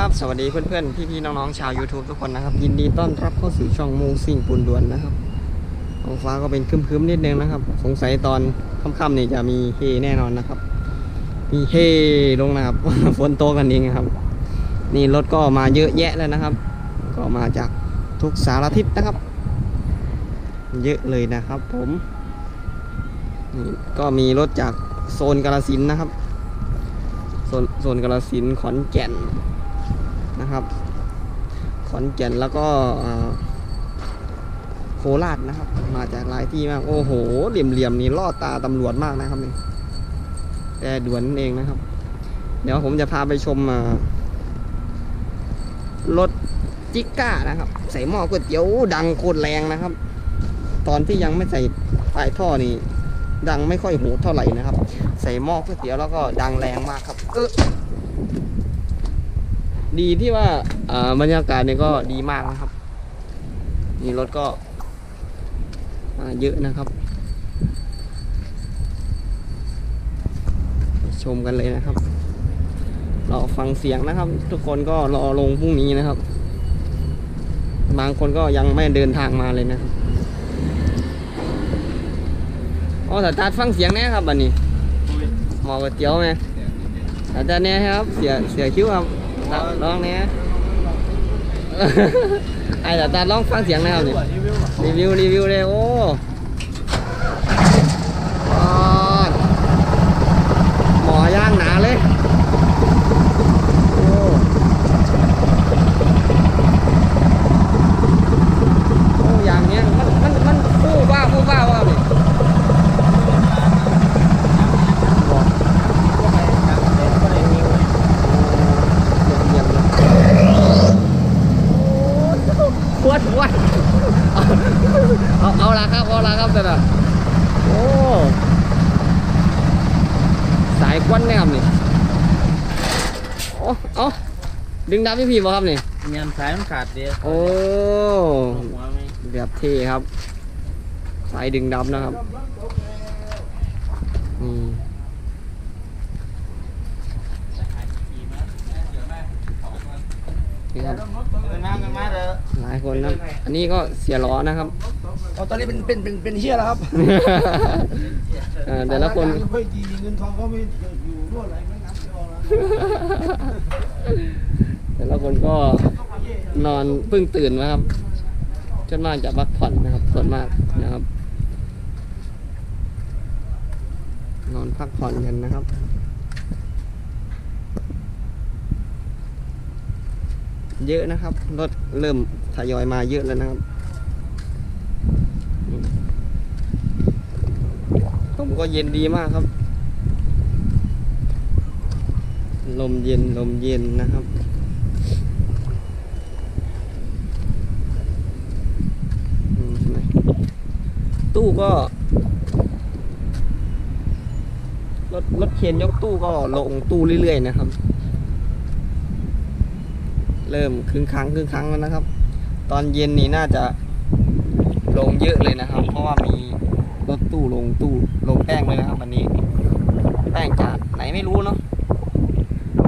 สวัสดีครับสวัสดีเพื่อนๆ พี่ๆ น้องๆ ชาว YouTube ทุกคนนะครับ ยินดีต้อนรับเข้าสู่ช่องมูซิ่งปูนด่วนนะครับท้องฟ้าก็เป็นครึ้มๆ นิดนึงนะครับ สงสัยตอนค่ำๆนี่จะมีเฮแน่นอนนะครับ มีเฮลงนะครับ ฝนโตกกันเองครับ นี่รถก็มาเยอะแยะแล้วนะครับ ก็มาจากทุกสารทิศนะครับ เยอะเลยนะครับผมนี่ก็มีรถจากโซนกาลสินนะครับโซนโซนกาลสินขอนแก่น นะครับ ขอนแก่นแล้วก็โคราชนะครับ มาจากหลายที่มาก โอ้โห เหลี่ยมๆนี่ล่อตาตำรวจมากนะครับนี่แต่ด่วนนั่นเองนะครับ เดี๋ยวผมจะพาไปชมรถจิก้านะครับ ใส่หม้อก๋วยเตี๋ยวดังโคตรแรงนะครับ ตอนที่ยังไม่ใส่ปลายท่อนี่ ดังไม่ค่อยโหดเท่าไหร่นะครับ ใส่หม้อก๋วยเตี๋ยวแล้วก็ดังแรงมากครับเออ ดีที่ว่าบรรยากาศเนี่ยก็ดีมากนะครับนี่รถก็มาเยอะนะครับ ชมกันเลยนะครับรอฟังเสียงนะครับ ทุกคนก็รอลงพรุ่งนี้นะครับ บางคนก็ยังไม่เดินทางมาเลยนะครับอ๋อแต่ตัดฟังเสียงแน่ครับบันนี้หมอก๋วยเตี๋ยวไหมอาจารย์เนี่ยครับ เสียเสียคิ้วครับ ลองลองเนี่ยไอ้แต่ตาลองฟังเสียงนะครับนี่รีวิวรีวิวเลยโอ้ปอดหมอย่างหนาเลยโอ้โอ้อย่างเนี้ยมันมันมันฟูบ้าฟูบ้าว่านี่บอก เยี่ยมๆเลยปวดปวด เอาเอาละครับเอาละครับแต่ละโอ้สายควันเนี่ยครับนี่โอ้เอาดึงดับพี่พี่บ่ครับนี่เงินสายมันขาดเดียวโอ้หัวไม่แบบเท่ครับ สายดึงดับนะครับนี่นี่ครับเป็นมาเป็นมาเด้อหลายคนนะ อันนี้ก็เสียล้อนะครับ เอาตอนนี้เป็นเป็นเป็นเป็นเฮียแล้วครับเอ่อแต่ละคนไม่ค่อยดีเงินทองก็ไม่อยู่รวดไหลไม่งับไม่ออกแล้วแต่ละคนก็นอนเพิ่งตื่นมาครับจนมากจะพักผ่อนนะครับ ส่วนมากนะครับ นอนพักผ่อนกันนะครับเยอะนะครับ รถเริ่มทยอยมาเยอะแล้วนะครับอืมลม ก็เย็นดีมากครับ ลมเย็นลมเย็นนะครับตู้ก็รถรถเข็นยกตู้ก็ลงตู้เรื่อยๆนะครับ เริ่มครึ่งครั้งครึ่งครั้งแล้วนะครับ ตอนเย็นนี่น่าจะลงเยอะเลยนะครับ เพราะว่ามี ตู้ลงตู้ลงแป้งเลยนะครับวันนี้ แป้งจากไหนไม่รู้เนาะ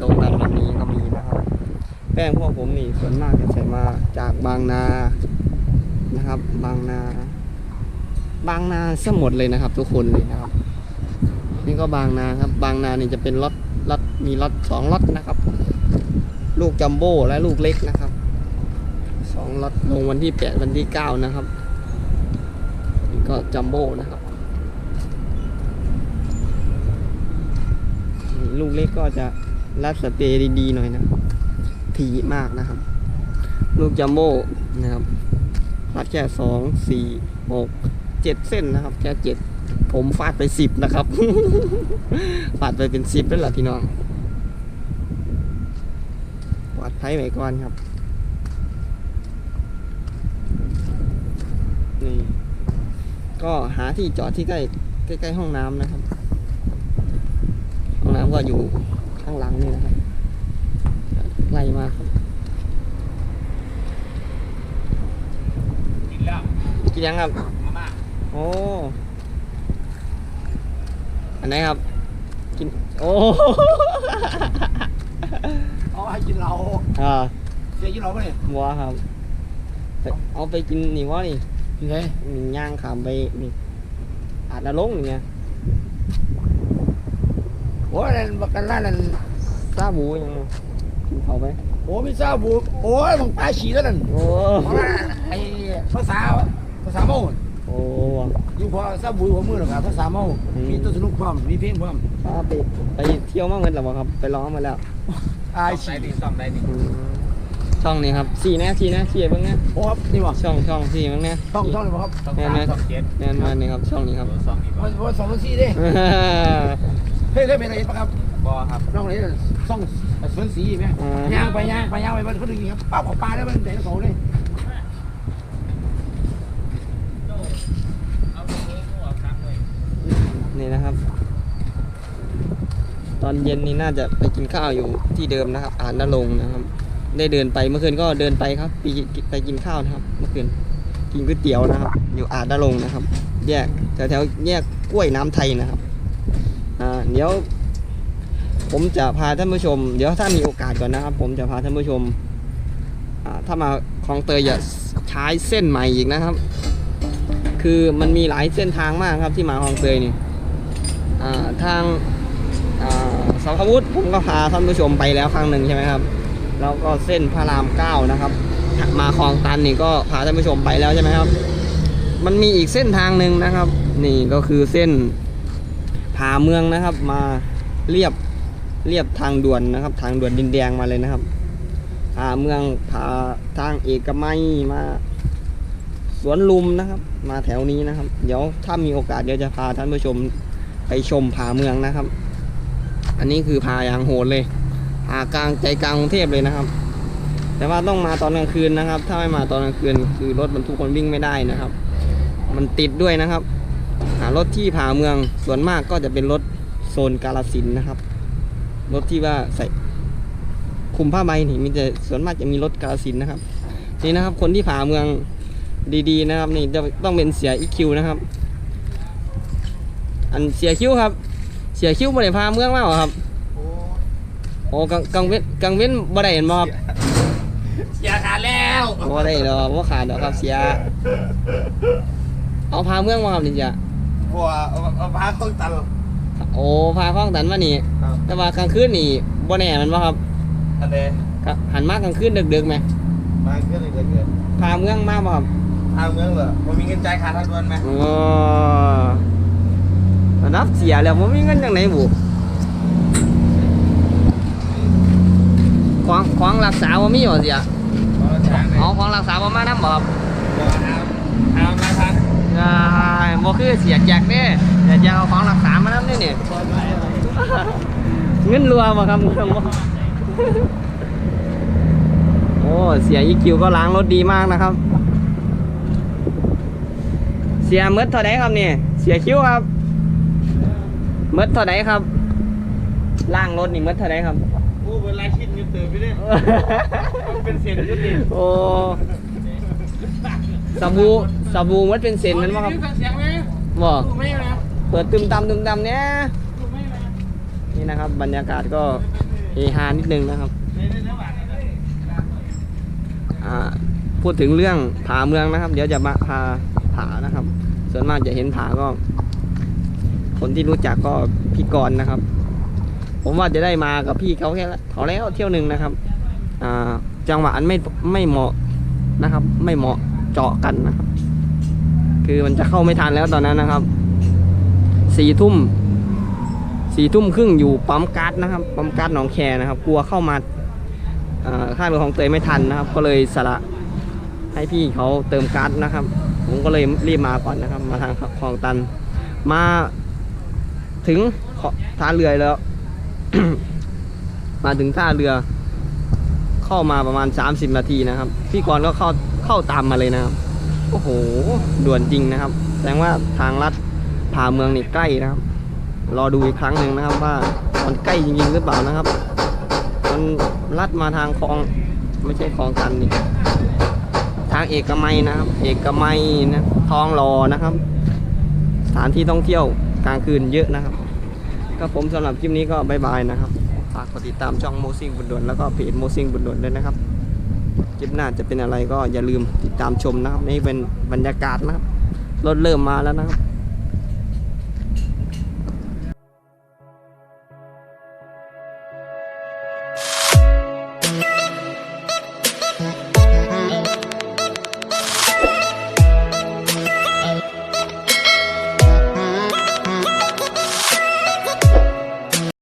ตรงนั้นวันนี้ก็มีนะครับ แป้งพวกผมนี่ส่วนมากจะใส่มาจากบางนานะครับ บางนา บางนาสมหมดเลยนะครับ ทุกคนเลยนะครับ นี่ก็บางนาครับ บางนานี่จะเป็นรถรถมีรถสองรถนะครับ ลูกจัมโบ้และลูกเล็กนะครับสองรถลงวันที่แปดวันที่เก้านะครับนี่ก็จัมโบ้นะครับนี่ ลูกเล็กก็จะรัดสเตย์ดีๆหน่อยนะถี่มากนะครับ ลูกจัมโบ้นะครับรัดแค่สองสี่หกเจ็ดเส้นนะครับ แค่เจ็ดผมฟาดไปสิบนะครับ ฟาดไปเป็นสิบแล้วล่ะพี่น้องปลอดภัยไว้ก่อนครับนี่ก็หาที่จอดที่ใกล้ใกล้ ๆ ห้องน้ำนะครับ ห้องน้ำก็อยู่ข้างหลังนี่นะครับไกลมากครับกินแล้วกินยังครับมาม่าโอ้อันไหนครับ กิน โอ้อ๋อเขาให้กินเราอ่าเสียกินเราปะเนี่ยบัวครับไปเอาไปกินนี่วะนี่กินไงนี่ย่างขามไปนี่อาจจะลงนี่ไง โอ้ยนั่นบักกันล่านั่นซาบูยังกินเขาไปโอ้ไม่ทราบบุโอ้ยมึงปลาฉี่แล้วนั่นโอ้เพราะว่าไอ้ภาษาภาษาเมาโอ้อยู่พอทราบบุหัวมือหรอกครับภาษาเมาอืมมีต้นสนุกพร้อมมีเพลงพร้อมพาไปไปเที่ยวมาเงินหรือเปล่าครับ ไปร้องมาแล้วอายได้ฉี่ดีซ่อมได้ดีอืมช่องนี้ครับสี่แน่สี่แน่สี่เบ้างนะโอ้ครับนี่วะช่องช่องสี่เบ้างนะท่องท่องเลยบ่ครับซ่อมสามซ่อมเจ็ดแน่นมานี่ครับช่องนี้ครับตัวซ่อมอีกมันมันสองพันสี่เด้ เฮ้ยเคยเป็นอะไรปะครับบอครับน้องอะไรซ่องสวนสีไหมอ่าย่างไปย่างไปย่างไปมันเขาดึงอย่างเงี้ยป้าบของปลาได้มันแดงเขาเลยเอาไปเลยหัวครับเลยนี่นะครับ ตอนเย็นนี่น่าจะไปกินข้าวอยู่ที่เดิมนะครับอ่านนรงค์นะครับ ได้เดินไปเมื่อคืนก็เดินไปครับไปไปกินข้าวนะครับเมื่อคืนกินก๋วยเตี๋ยวนะครับ อยู่อาจนรงค์นะครับ แยกแถวแถวๆแยกกล้วยน้ำไทยนะครับอ่า เดี๋ยว ผมจะพาท่านผู้ชม เดี๋ยวถ้ามีโอกาสก่อนนะครับ ผมจะพาท่านผู้ชมถ้ามาคลองเตยอย่าใช้เส้นใหม่อีกนะครับ คือมันมีหลายเส้นทางมากครับที่มาคลองเตยนี่ทางอ่าสังขวุฒิผมก็พาท่านผู้ชมไปแล้วครั้งหนึ่งใช่ไหมครับแล้วก็เส้นพระรามเก้านะครับ มาคลองตันนี่ก็พาท่านผู้ชมไปแล้วใช่ไหมครับ มันมีอีกเส้นทางหนึ่งนะครับ นี่ก็คือเส้น ผาเมืองนะครับ มาเรียบเรียบทางด่วนนะครับ ทางด่วนดินแดงมาเลยนะครับผาเมืองผาทางเอกมัยมาสวนลุมนะครับ มาแถวนี้นะครับ เดี๋ยวถ้ามีโอกาสเดี๋ยวจะพาท่านผู้ชมไปชมผาเมืองนะครับ อันนี้คือผาอย่างโหดเลยผากลางใจกลางกรุงเทพเลยนะครับ แต่ว่าต้องมาตอนกลางคืนนะครับ ถ้าไม่มาตอนกลางคืนคือรถบรรทุกคนวิ่งไม่ได้นะครับ มันติดด้วยนะครับารถที่ผาเมืองส่วนมากก็จะเป็นรถโซนกาลสินธุ์นะครับ รถที่ว่าใส่คุมผ้าใบนี่มีแต่ส่วนมากจะมีรถกาลสินธุ์นะครับ นี่นะครับ คนที่ผาเมืองดีๆนะครับ นี่จะต้องเป็นเสียอีคิวนะครับ อันเสียคิวครับ เสียคิวบ่ได้พาเมืองมาเหรอครับโอ้โอ้กังกังเว้นกังเว้นบ่ได้เห็นบ่ครับเสียขาดแล้วบ่ได้ดอกบ่ขาดดอกครับเสีย เอาพาเมืองมาครับนี่จ้ะ บัวเอาเอาพาเครื่องตัน โอ้พาข้องตันมานี่ ครับ แต่ว่ากลางคืนนี่บ่แน่มันบ่ครับอันเดก็หันมากลางคืนดึกๆไหมมาเครื่องเลยเกิดพาเมืองมาบ่ครับทางเมืองเหรอผมมีเงินจ่ายค่าทางด่วนไหมโอ้ระดับเสียแล้วบ่มีเงินจังไหนบุของของรักษาบ่มีบ่เสียเอาละทางเลยเอาของรักษาบ่มานำบ่ครับบัวทางทางมาทางอ่าบ่ คือเสียแจกเด้เสียแจกเอาของรักษามานำนี่นี่บัวไปอะไรเงินรัวบ่ครับเงินบ่โอ้เสียอีคิวก็ล้างรถดีมากนะครับ เสียหมดเท่าไดครับนี่เสียคิวครับหมดเท่าไดครับล้างรถนี่หมดเท่าไดครับโอ้เวลาคิดเงินเติมไปเลยมันเป็นเศษยุดดิโอ้สบู่สบู่มันเป็นเศษมันบ่ครับเสียงไหม บ่ถูกไหมนะเปิดตึมตำตึมตำเนี้ยถูกไหมนะนี่นะครับ บรรยากาศก็เฮฮานิดนึงนะครับในในเนื้อหวานนี่อ่าพูดถึงเรื่องผาเมืองนะครับ เดี๋ยวจะมาพาผานะครับ ส่วนมากจะเห็นผาก็ คนที่รู้จักก็พี่กรณ์นะครับ ผมว่าจะได้มากับพี่เขาแค่ละเขาแล้วเที่ยวหนึ่งนะครับอ่าจังหวะอันไม่ไม่เหมาะนะครับ ไม่เหมาะเจาะกันนะครับ คือมันจะเข้าไม่ทันแล้วตอนนั้นนะครับสี่ทุ่มสี่ทุ่มครึ่งอยู่ปั๊มก๊าซนะครับปั๊มก๊าซหนองแคนะครับ กลัวเข้ามาอ่าค่าเรือของเตยไม่ทันนะครับ ก็เลยสละให้พี่เขาเติมก๊าซนะครับ ผมก็เลยรีบมาก่อนนะครับ มาทางคลองตัน มาถึงท่าเรือแล้ว มาถึงท่าเรือ เข้ามาประมาณ 30 นาทีนะครับ พี่กรก็เข้าเข้าตามมาเลยนะครับ โอ้โห ด่วนจริงนะครับ แสดงว่าทางลัดผ่าเมืองนี่ใกล้นะครับ รอดูอีกครั้งหนึ่งนะครับว่ามันใกล้จริงๆหรือเปล่านะครับ มันลัดมาทางคลองไม่ใช่คลองตันนี่ทางเอกมัยนะครับ เอกมัยนะทองหล่อนะครับ สถานที่ท่องเที่ยวกลางคืนเยอะนะครับ ก็ผมสำหรับคลิปนี้ก็บายบายนะครับ ฝากกดติดตามช่องโมซิงบุญด่วนแล้วก็เพจโมซิงบุญด่วนด้วยนะครับ ลิปหน้าจะเป็นอะไรก็อย่าลืมติดตามชมนะครับนี่เป็นบรรยากาศนะครับรถเริ่มมาแล้วนะครับ